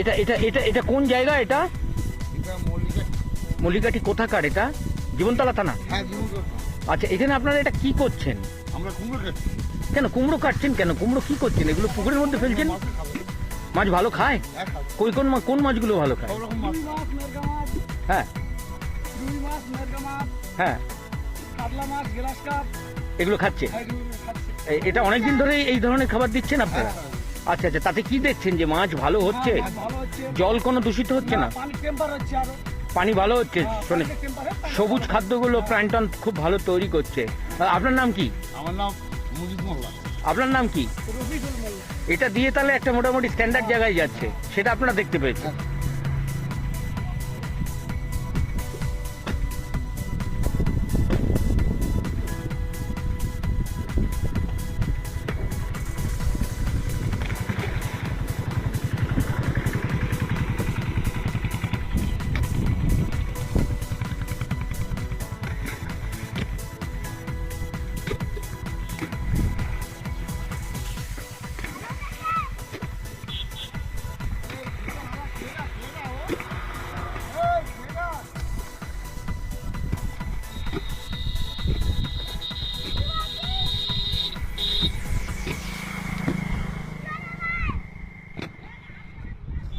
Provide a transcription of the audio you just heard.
এটা এটা এটা এটা কোন জায়গা এটা? এটা মল্লিকাটি কোথাকার এটা? জীবনতলা থানা? হ্যাঁ আচ্ছা এখানে আপনারা এটা কি করছেন? আমরা কুমড়ো কাটছি। কেন কুমড়ো কাটছেন কেন? কুমড়ো কি করছেন? এগুলো পুকুরের মধ্যে ফেলছেন? মাছ ভালো খায়? হ্যাঁ কই কোন কোন মাছগুলো ভালো খায়? হ্যাঁ। হ্যাঁ। এগুলো হ্যাঁ মাছ খাচ্ছে। এটা অনেকদিন ধরে এই ধরনের খাবার দিচ্ছেন আপনারা? আচ্ছা আচ্ছা তাতে কি দেখছেন যে মাছ ভালো হচ্ছে? হ্যাঁ, ভালো হচ্ছে। জল কোনো দূষিত হচ্ছে না? পানি টেম্পার হচ্ছে আরও। পানি ভালো হচ্ছে শোনে টেম্পারে সবুজ খাদ্যগুলো প্রাণটন খুব ভালো তৈরি করছে। আপনার নাম কি? আমার নাম মুজিদ মোল্লা। আপনার নাম কি? মোল্লা। এটা দিয়ে তাহলে একটা মোটামুটি স্ট্যান্ডার্ড জায়গায় যাচ্ছে। সেটা আপনারা দেখতে পেয়েছেন।